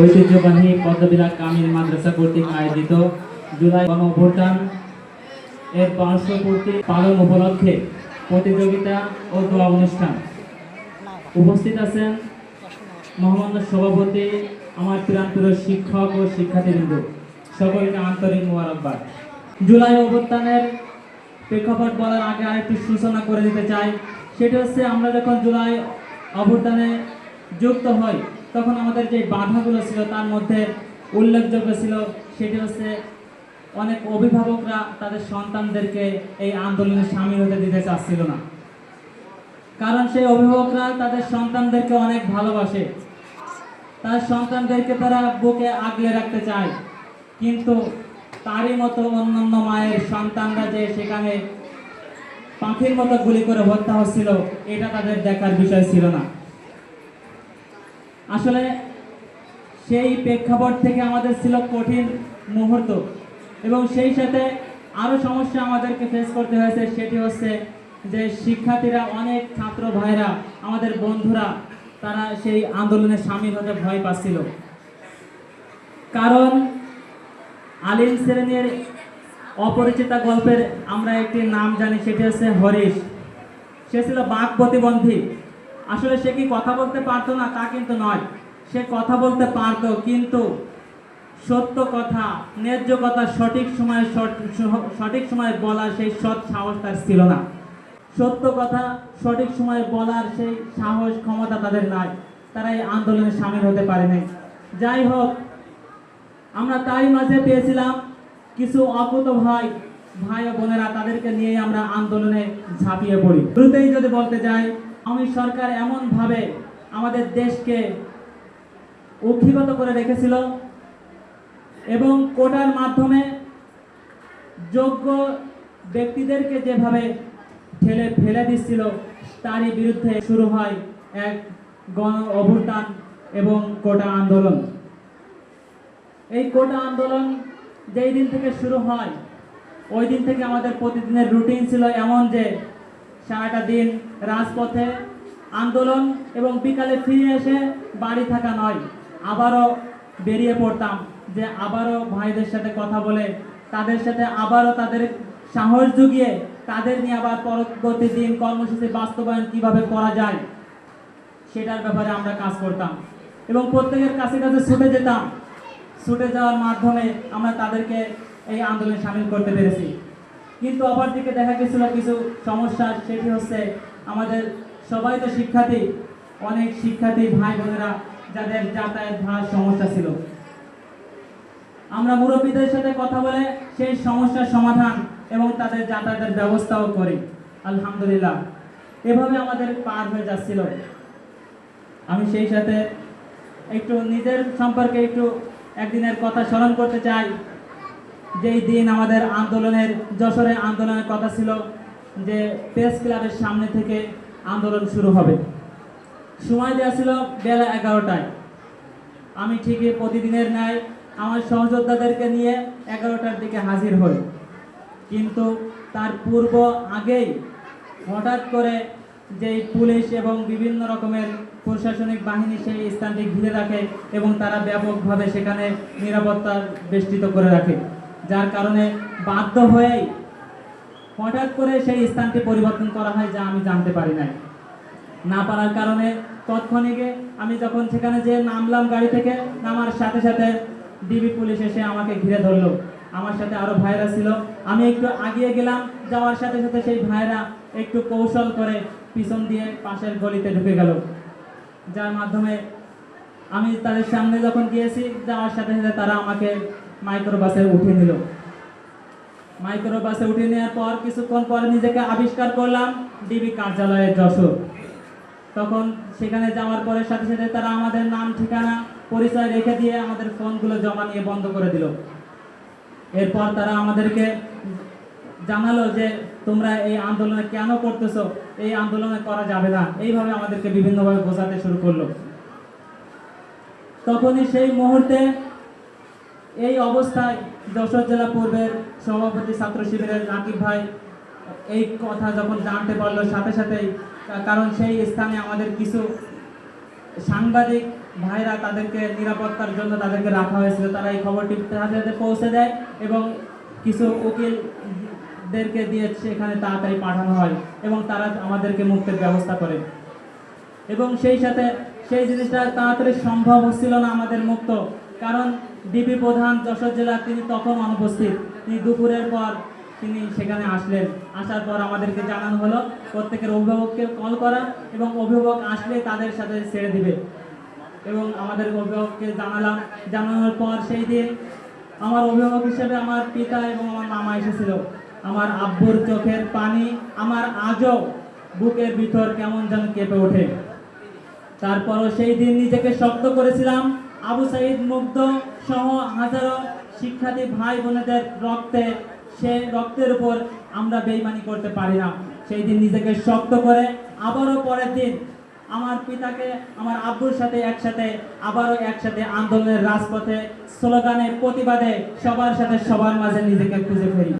ঐতিহ্যবাহী পদ্মবিলা কামিল মাদ্রাসা কর্তৃক আয়োজিত জুলাই গণ অভ্যুত্থান এর পার্শ্ববর্তী পালন উপলক্ষে প্রতিযোগিতা ও দোয়া অনুষ্ঠান। উপস্থিত আছেন মহামান্য সভাপতি, আমার প্রিয় শিক্ষক ও শিক্ষার্থীবৃন্দ, সকলকে আন্তরিক মোবারকবাদ। জুলাই অভ্যুত্থানের প্রেক্ষাপট বলার আগে আরেকটি সূচনা করে দিতে চাই। সেটা হচ্ছে, আমরা যখন জুলাই অভ্যুত্থানে যুক্ত হই তখন আমাদের যে বাধাগুলো ছিল, তার মধ্যে উল্লেখযোগ্য ছিল সেটি হচ্ছে অনেক অভিভাবকরা তাদের সন্তানদেরকে এই আন্দোলনে সামিল হতে দিতে চাচ্ছিল না। কারণ সেই অভিভাবকরা তাদের সন্তানদেরকে অনেক ভালোবাসে। তার সন্তানদেরকে তারা বুকে আগলে রাখতে চায়। কিন্তু তারই মতো অন্যান্য মায়ের সন্তানরা যে সেখানে পাখির মতো গুলি করে হত্যা হচ্ছিল, এটা তাদের দেখার বিষয় ছিল না। আসলে সেই প্রেক্ষাপট থেকে আমাদের ছিল কঠিন মুহূর্ত। এবং সেই সাথে আরও সমস্যা আমাদেরকে ফেস করতে হয়েছে, সেটি হচ্ছে যে শিক্ষার্থীরা, অনেক ছাত্র ভাইরা, আমাদের বন্ধুরা, তারা সেই আন্দোলনে সামিল হতে ভয় পাচ্ছিল। কারণ আলিম শ্রেণির অপরিচিতা গল্পের আমরা একটি নাম জানি, সেটি হচ্ছে হরিশ। সে ছিল বাক প্রতিবন্ধী। আসলে সে কি কথা বলতে পারতো না? তা কিন্তু নয়। সে কথা বলতে পারতো, কিন্তু সত্য কথা, ন্যায্য কথা সঠিক সময়ে সঠ- সঠিক সময়ে বলার সেই সৎ সাহস তার ছিল না। সত্য কথা সঠিক সময়ে বলার সেই সাহস, ক্ষমতা তাদের নাই। তারা এই আন্দোলনে সামিল হতে পারে নাই। যাই হোক, আমরা তারই মাঝে পেয়েছিলাম কিছু অকুত ভাই ভাই ও বোনেরা তাদেরকে নিয়ে আমরা আন্দোলনে ঝাঁপিয়ে পড়ি। শুরুতেই যদি বলতে যাই আমি সরকার এমন ভাবে আমাদের দেশকে অক্ষিগত করে রেখেছিল এবং কোটার মাধ্যমে যোগ্য ব্যক্তিদেরকে যেভাবে ঠেলে ফেলে দিচ্ছিল, তারই বিরুদ্ধে শুরু হয় এক গণ অভ্যুত্থান এবং কোটা আন্দোলন। এই কোটা আন্দোলন যেই দিন থেকে শুরু হয়, ওই দিন থেকে আমাদের প্রতিদিনের রুটিন ছিল এমন যে সারাটা দিন রাজপথে আন্দোলন এবং বিকালে ফিরে এসে বাড়ি থাকা নয়, আবারও বেরিয়ে পড়তাম যে আবারও ভাইদের সাথে কথা বলে, তাদের সাথে আবারও তাদের সাহস জুগিয়ে, তাদের নিয়ে আবার পরবর্তী দিন কর্মসূচি বাস্তবায়ন কীভাবে করা যায়, সেটার ব্যাপারে আমরা কাজ করতাম। এবং প্রত্যেকের কাছে কাছে ছুটে যেতাম। ছুটে যাওয়ার মাধ্যমে আমরা তাদেরকে এই আন্দোলনে সামিল করতে পেরেছি। কিন্তু অপরদিকে দেখা গেছিল কিছু সমস্যা, সেটি হচ্ছে আমাদের সবাই তো শিক্ষার্থী, অনেক শিক্ষার্থী ভাই বোনেরা যাদের যাতায়াত ভাড়ার সমস্যা ছিল। আমরা মুরব্বীদের সাথে কথা বলে সেই সমস্যার সমাধান এবং তাদের যাতায়াতের ব্যবস্থাও করি। আলহামদুলিল্লাহ। এভাবে আমাদের পার হয়ে যাচ্ছিল। আমি সেই সাথে একটু নিজের সম্পর্কে একটু একদিনের কথা স্মরণ করতে চাই। যেই দিন আমাদের আন্দোলনের, যশোরে আন্দোলনের কথা ছিল যে প্রেস ক্লাবের সামনে থেকে আন্দোলন শুরু হবে। সময় দেওয়া ছিল বেলা এগারোটায়। আমি ঠিকই প্রতিদিনের ন্যায় আমার সহযোদ্ধাদেরকে নিয়ে এগারোটার দিকে হাজির হই। কিন্তু তার পূর্ব আগেই হঠাৎ করে যেই পুলিশ এবং বিভিন্ন রকমের প্রশাসনিক বাহিনী সেই স্থানটি ঘিরে রাখে এবং তারা ব্যাপকভাবে সেখানে নিরাপত্তা বেষ্টিত করে রাখে। যার কারণে বাধ্য হয়েই হঠাৎ করে সেই স্থানটি পরিবর্তন করা হয় যা আমি জানতে পারি নাই। না পারার কারণে তৎক্ষণিকে আমি যখন সেখানে যে নামলাম গাড়ি থেকে, নামার সাথে সাথে ডিবি পুলিশ এসে আমাকে ঘিরে ধরলো। আমার সাথে আরও ভাইরা ছিল। আমি একটু আগিয়ে গেলাম, যাওয়ার সাথে সাথে সেই ভাইরা একটু কৌশল করে পিছন দিয়ে পাশের গলিতে ঢুকে গেল। যার মাধ্যমে আমি তাদের সামনে যখন গিয়েছি, যাওয়ার সাথে সাথে তারা আমাকে মাইক্রো বাসে উঠিয়ে নিল। মাইক্রো বাসে উঠিয়ে নেওয়ার পর কিছুক্ষণ পরে নিজেকে আবিষ্কার করলাম ডিবি কার্যালয়ের যশোর। তখন সেখানে যাওয়ার পরে সাথে সাথে তারা আমাদের নাম, ঠিকানা, পরিচয় রেখে দিয়ে আমাদের ফোনগুলো জমা নিয়ে বন্ধ করে দিল। এরপর তারা আমাদেরকে জানালো যে, তোমরা এই আন্দোলনে কেন করতেছো? এই আন্দোলনে করা যাবে না। এইভাবে আমাদেরকে বিভিন্নভাবে বোঝাতে শুরু করল। তখনই সেই মুহূর্তে এই অবস্থায় যশোর জেলা পূর্বের সভাপতি ছাত্র শিবিরের রাকিব ভাই এই কথা যখন জানতে পারল, সাথে সাথেই কারণ সেই স্থানে আমাদের কিছু সাংবাদিক ভাইরা তাদেরকে নিরাপত্তার জন্য তাদেরকে রাখা হয়েছিল। তারা এই খবরটি হাতে হাতে পৌঁছে দেয় এবং কিছু উকিলদেরকে দিয়ে সেখানে তাড়াতাড়ি পাঠানো হয় এবং তারা আমাদেরকে মুক্তির ব্যবস্থা করে। এবং সেই সাথে সেই জিনিসটা তাড়াতাড়ি সম্ভব হচ্ছিল না আমাদের মুক্ত কারণ ডিবি প্রধান যশোর জেলার তিনি তখন অনুপস্থিত। তিনি দুপুরের পর তিনি সেখানে আসলেন। আসার পর আমাদেরকে জানানো হলো, প্রত্যেকের অভিভাবককে কল করা এবং অভিভাবক আসলে তাদের সাথে ছেড়ে দিবে। এবং আমাদের অভিভাবককে জানালাম। জানানোর পর সেই দিন আমার অভিভাবক হিসেবে আমার পিতা এবং আমার মামা এসেছিল। আমার আব্বুর চোখের পানি, আমার আজও বুকের ভিতর কেমন যেন কেঁপে ওঠে। তারপরও সেই দিন নিজেকে শক্ত করেছিলাম। আবু সাইদ মুগ্ধ সহ হাজারো শিক্ষার্থী ভাই বোনেদের রক্তে, সে রক্তের উপর আমরা বেইমানি করতে পারি না। সেই দিন নিজেকে শক্ত করে আবারও পরের দিন আমার পিতাকে, আমার আব্বুর সাথে একসাথে, আবারও একসাথে আন্দোলনের রাজপথে, স্লোগানে, প্রতিবাদে সবার সাথে সবার মাঝে নিজেকে খুঁজে ফেরি।